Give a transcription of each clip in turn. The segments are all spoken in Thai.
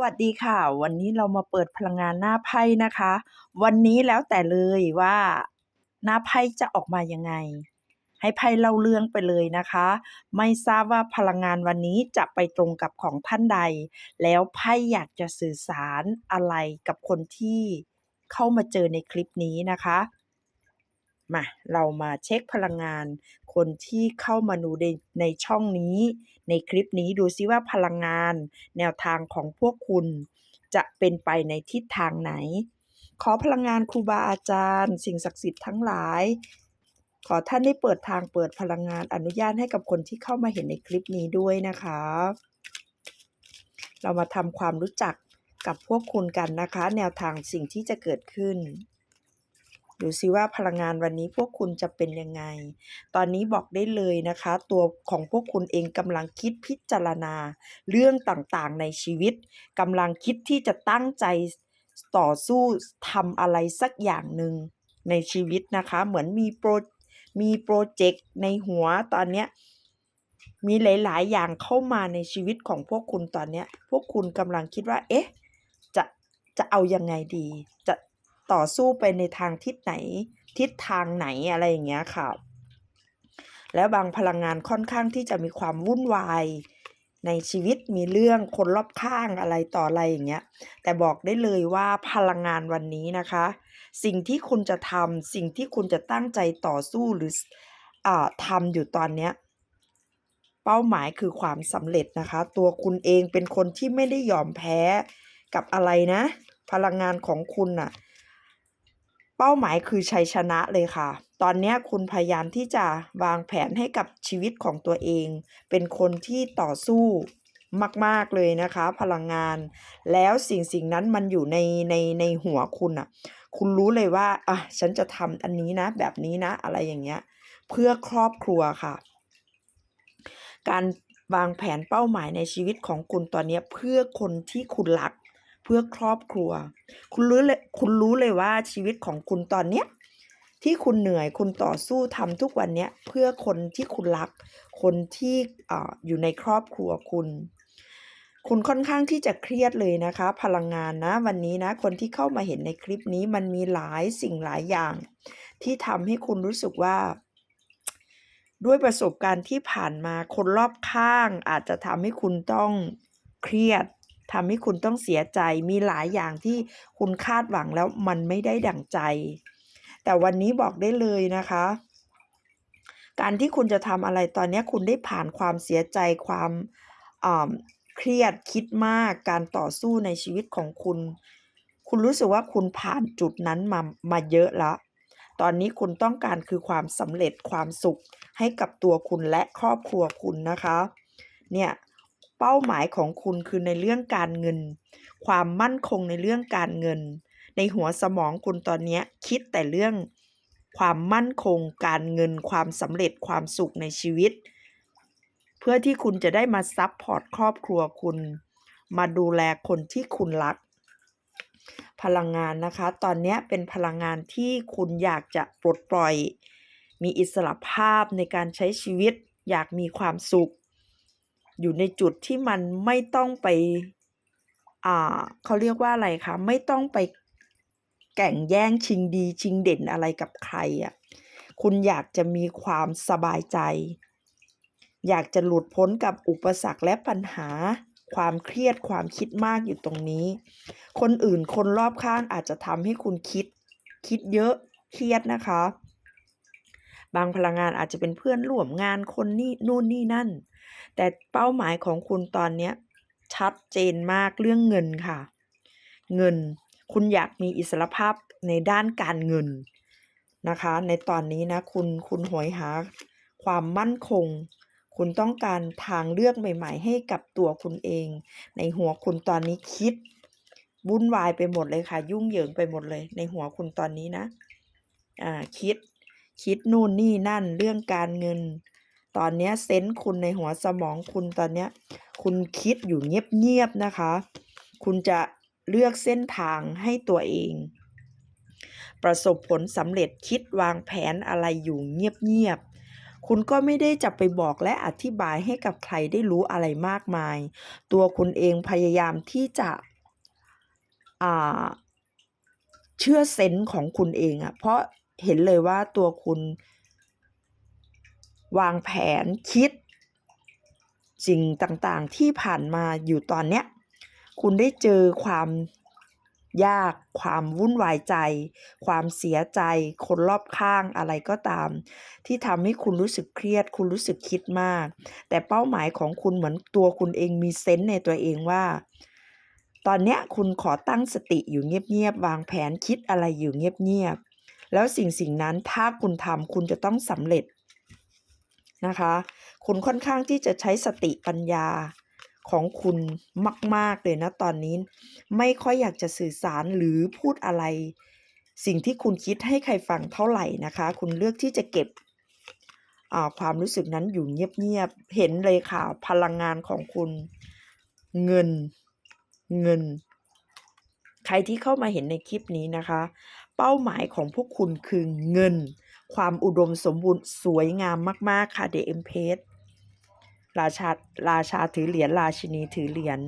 สวัสดีค่ะ วันนี้เรามาเปิดพลังงานหน้าไพ่นะคะ วันนี้แล้วแต่เลยว่าหน้าไพ่จะออกมายังไง ให้ไพ่เล่าเรื่องไปเลยนะคะ ไม่ทราบว่าพลังงานวันนี้จะไปตรงกับของท่านใด แล้วไพ่อยากจะสื่อสารอะไรกับคนที่เข้ามาเจอในคลิปนี้นะคะ มาเรามาเช็คพลังงานคนที่เข้ามาดูในในช่องนี้ ในคลิปนี้ดูซิว่าพลังงาน แนวทางของพวกคุณ จะเป็นไปในทิศทางไหน ขอพลังงานครูบาอาจารย์ สิ่งศักดิ์สิทธิ์ทั้งหลาย ขอท่านได้เปิดทางเปิดพลังงานอนุญาตให้กับคนที่เข้ามาเห็นในคลิปนี้ด้วยนะคะ เรามาทำความรู้จักกับพวกคุณกันนะคะ แนวทางสิ่งที่จะเกิดขึ้น ดูซิว่าพลังงานวันนี้พวกคุณจะเป็นยังไง ตอนนี้บอกได้เลยนะคะ ตัวของพวกคุณเองกำลังคิดพิจารณา เรื่องต่างๆในชีวิตกำลังคิดที่จะตั้งใจต่อสู้ทำอะไรสักอย่างหนึ่งในชีวิตนะคะ เหมือนมีโปรมีโปรเจกต์ในหัวตอนเนี้ยมีหลาย ๆ อย่างเข้ามาในชีวิตของพวกคุณตอนเนี้ย พวกคุณกำลังคิดว่า เอ๊ะ จะ จะเอายังไงดี จะ ต่อสู้ไปในทางทิศไหน ทิศทางไหนอะไรอย่างเงี้ยค่ะ แล้วบางพลังงานค่อนข้างที่จะมีความวุ่นวายในชีวิตมีเรื่องคนรอบข้างอะไรต่ออะไรอย่างเงี้ย แต่บอกได้เลยว่าพลังงานวันนี้นะคะ สิ่งที่คุณจะทำสิ่งที่คุณจะตั้งใจต่อสู้หรืออ่าทำอยู่ตอนเนี้ยเป้าหมายคือความสำเร็จนะคะ ตัวคุณเองเป็นคนที่ไม่ได้ยอมแพ้กับอะไรนะ พลังงานของคุณน่ะ เป้าหมายคือชัยชนะเลยค่ะ ตอนนี้คุณพยายามที่จะวางแผนให้กับชีวิตของตัวเอง เป็นคนที่ต่อสู้มาก ๆ เลยนะคะ พลังงาน แล้วสิ่งสิ่งนั้นมันอยู่ในในในหัวคุณอะ คุณรู้เลยว่าอะฉันจะทำอันนี้นะ แบบนี้นะ อะไรอย่างเงี้ย เพื่อครอบครัวค่ะ การวางแผนเป้าหมายในชีวิตของคุณตอนนี้เพื่อคนที่คุณรัก พื่อครอบครัว คุณรู้เลยคุณรู้เลยว่าชีวิตของคุณตอนเนี้ยที่คุณเหนื่อยคุณต่อสู้ทำทุกวันเนี้ยเพื่อคนที่คุณรัก คนที่ออยู่ในครอบครัวคุณ คุณค่อนข้างที่จะเครียดเลยนะคะ พลังงานนะวันนี้นะคนที่เข้ามาเห็นในคลิปนี้มันมีหลายสิ่งหลายอย่าง ที่ทำให้คุณรู้สึกว่า ด้วยประสบการณ์ที่ผ่านมาคนรอบข้างอาจจะทำให้คุณต้องเครียด ทำให้คุณต้องเสียใจมีหลายอย่างที่คุณคาดหวังแล้วมันไม่ได้ดั่งใจ แต่วันนี้บอกได้เลยนะคะ การที่คุณจะทำอะไรตอนนี้คุณได้ผ่านความเสียใจความอ่าเครียดคิดมากการต่อสู้ในชีวิตของคุณ คุณรู้สึกว่าคุณผ่านจุดนั้นมามาเยอะแล้วตอนนี้คุณต้องการคือความสำเร็จความสุขให้กับตัวคุณและครอบครัวคุณนะคะ เนี่ย เป้าหมายของคุณคือในเรื่องการเงิน ความมั่นคงในเรื่องการเงิน ในหัวสมองคุณตอนนี้คิดแต่เรื่อง ความมั่นคง การเงิน ความสำเร็จความสุขในชีวิต เพื่อที่คุณจะได้มาซัพพอร์ตครอบครัวคุณ มาดูแลคนที่คุณรัก พลังงานนะคะ ตอนนี้เป็นพลังงานที่คุณอยากจะปลดปล่อย มีอิสระภาพในการใช้ชีวิต อยากมีความสุข อยู่ในจุดที่มันไม่ต้องไป อ่าเขาเรียกว่าอะไรคะ ไม่ต้องไปแก่งแย่งชิงดีชิงเด่นอะไรกับใครอะคุณอยากจะมีความสบายใจ อยากจะหลุดพ้นกับอุปสรรคและปัญหา ความเครียดความคิดมากอยู่ตรงนี้ คนอื่นคนรอบข้างอาจจะทำให้คุณคิด คิดเยอะเครียดนะคะ บางพลังงานอาจจะเป็นเพื่อนร่วมงานคนนี่นู่นนี่นั่น แต่เป้าหมายของคุณตอนนี้ชัดเจนมากเรื่องเงินค่ะ เงินคุณอยากมีอิสรภาพในด้านการเงินนะคะ ในตอนนี้นะคุณคุณโหยหาความมั่นคง คุณต้องการทางเลือกใหม่ ๆ ให้กับตัวคุณเอง ในหัวคุณตอนนี้คิดวุ่นวายไปหมดเลยค่ะ ยุ่งเหยิงไปหมดเลย ในหัวคุณตอนนี้นะอ่าคิด คิดนู่นนี่นั่นเรื่องการเงิน ตอนนี้เซนส์คุณในหัวสมองคุณตอนนี้คุณคิดอยู่เงียบๆนะคะ คุณจะเลือกเส้นทางให้ตัวเอง ประสบผลสำเร็จคิดวางแผนอะไรอยู่เงียบๆ คุณก็ไม่ได้จะไปบอกและอธิบายให้กับใครได้รู้อะไรมากมาย ตัวคุณเองพยายามที่จะเชื่อเซนส์ของคุณเองอะเพราะเห็นเลยว่าตัวคุณ วางแผนคิด สิ่งต่างๆที่ผ่านมาอยู่ตอนเนี้ยคุณได้เจอความยากความวุ่นวายใจ ความเสียใจ คนรอบข้างอะไรก็ตาม ที่ทำให้คุณรู้สึกเครียด คุณรู้สึกคิดมาก แต่เป้าหมายของคุณเหมือนตัวคุณเองมีเซนส์ในตัวเองว่า ตอนเนี้ยคุณขอตั้งสติอยู่เงียบๆวางแผนคิดอะไรอยู่เงียบๆแล้วสิ่งสิ่งนั้นถ้าคุณทำคุณจะต้องสำเร็จ นะคะ คุณค่อนข้างที่จะใช้สติปัญญาของคุณมาก ๆ เลยนะตอนนี้ ไม่ค่อยอยากจะสื่อสารหรือพูดอะไร สิ่งที่คุณคิดให้ใครฟังเท่าไหร่นะคะ คุณเลือกที่จะเก็บความรู้สึกนั้นอยู่เงียบ ๆ เห็นเลยค่ะพลังงานของคุณเงินเงิน ใครที่เข้ามาเห็นในคลิปนี้นะคะ เป้าหมายของพวกคุณคือเงิน ความอุดมสมบูรณ์สวยงามมาก ๆ ค่ะเดเอ็มเพสราชาราชาถือเหรียญราชินีถือเหรียญ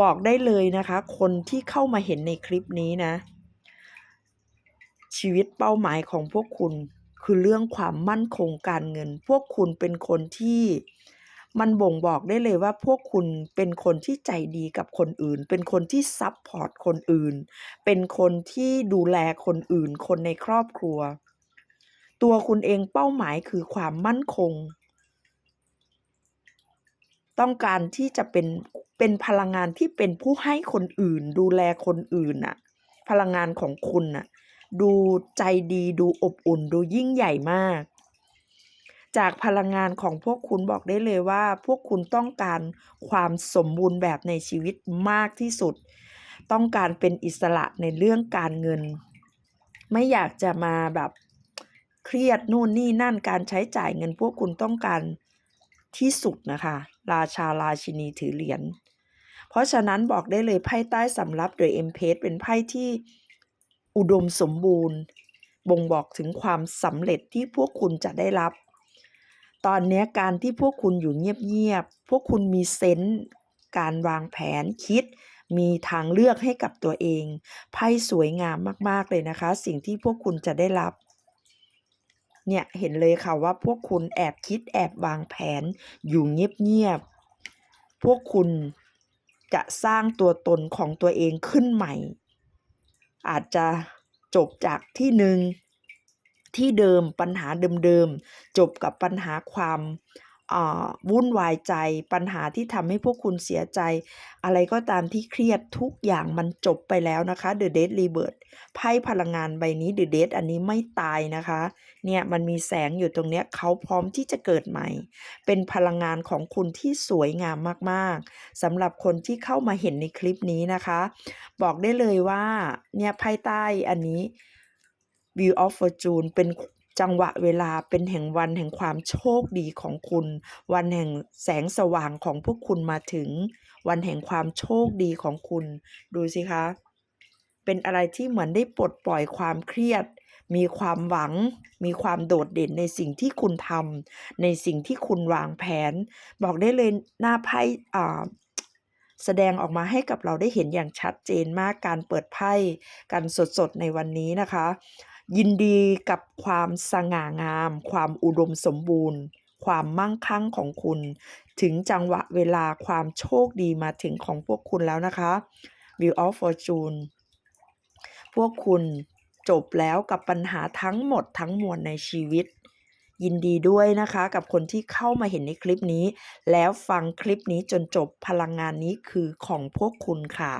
บอกได้เลยนะคะ คนที่เข้ามาเห็นในคลิปนี้นะ ชีวิตเป้าหมายของพวกคุณคือเรื่องความมั่นคงการเงิน พวกคุณเป็นคนที่ มันบ่งบอกได้เลยว่าพวกคุณเป็นคนที่ใจดีกับคนอื่น เป็นคนที่ซับพอร์ตคนอื่น เป็นคนที่ดูแลคนอื่น คนในครอบครัว ตัวคุณเองเป้าหมายคือความมั่นคง ต้องการที่จะเป็นเป็นพลังงานที่เป็นผู้ให้คนอื่น ดูแลคนอื่นน่ะ พลังงานของคุณน่ะ ดูใจดีดูอบอุ่น ดูยิ่งใหญ่มาก จากพลังงานของพวกคุณบอกได้เลยว่า พวกคุณต้องการความสมบูรณ์แบบในชีวิตมากที่สุด ต้องการเป็นอิสระในเรื่องการเงิน ไม่อยากจะมาแบบเครียดนู่นนี่นั่นการใช้จ่ายเงิน พวกคุณต้องการที่สุดนะคะ ราชาราชินีถือเหรียญเพราะฉะนั้นบอกได้เลยไพ่ใต้สำรับโดยเอ็มเพสเป็นไพ่ที่อุดมสมบูรณ์ บ่งบอกถึงความสำเร็จที่พวกคุณจะได้รับ ตอนนี้การที่พวกคุณอยู่เงียบๆ พวกคุณมีเซนส์การวางแผนคิด มีทางเลือกให้กับตัวเอง ไพ่สวยงามมากๆเลยนะคะ สิ่งที่พวกคุณจะได้รับ เนี่ยเห็นเลยค่ะว่าพวกคุณแอบคิดแอบวางแผนอยู่เงียบๆ พวกคุณจะสร้างตัวตนของตัวเองขึ้นใหม่ อาจจะจบจากที่หนึ่ง ที่เดิมปัญหาเดิมๆ จบกับปัญหาความวุ่นวายใจ ปัญหาที่ทำให้พวกคุณเสียใจ อะไรก็ตามที่เครียดทุกอย่างมันจบไปแล้วนะคะ The Dead Rebirth ไพ่พลังงานใบนี้ The Dead อันนี้ไม่ตายนะคะ เนี่ยมันมีแสงอยู่ตรงเนี้ยเขาพร้อมที่จะเกิดใหม่ เป็นพลังงานของคุณที่สวยงามมากๆสำหรับคนที่เข้ามาเห็นในคลิปนี้นะคะ บอกได้เลยว่าเนี่ยไพ่ใต้อันนี้ View of Fortune เป็นจังหวะเวลาเป็นแห่งวันแห่งความโชคดีของคุณ วันแห่งแสงสว่างของพวกคุณมาถึง วันแห่งความโชคดีของคุณ ดูสิคะ เป็นอะไรที่เหมือนได้ปลดปล่อยความเครียด มีความหวัง มีความโดดเด่นในสิ่งที่คุณทำในสิ่งที่คุณวางแผน บอกได้เลยหน้าไพ่แสดงออกมาให้กับเราได้เห็นอย่างชัดเจนมากการเปิดไพ่กันสดๆในวันนี้นะคะ ยินดีกับความสง่างาม ความอุดมสมบูรณ์ ความมั่งคั่งของคุณ ถึงจังหวะเวลาความโชคดีมาถึงของพวกคุณแล้วนะคะ View of Fortune พวกคุณจบแล้วกับปัญหาทั้งหมดทั้งมวลในชีวิต ยินดีด้วยนะคะกับคนที่เข้ามาเห็นในคลิปนี้ แล้วฟังคลิปนี้จนจบพลังงานนี้คือของพวกคุณค่ะ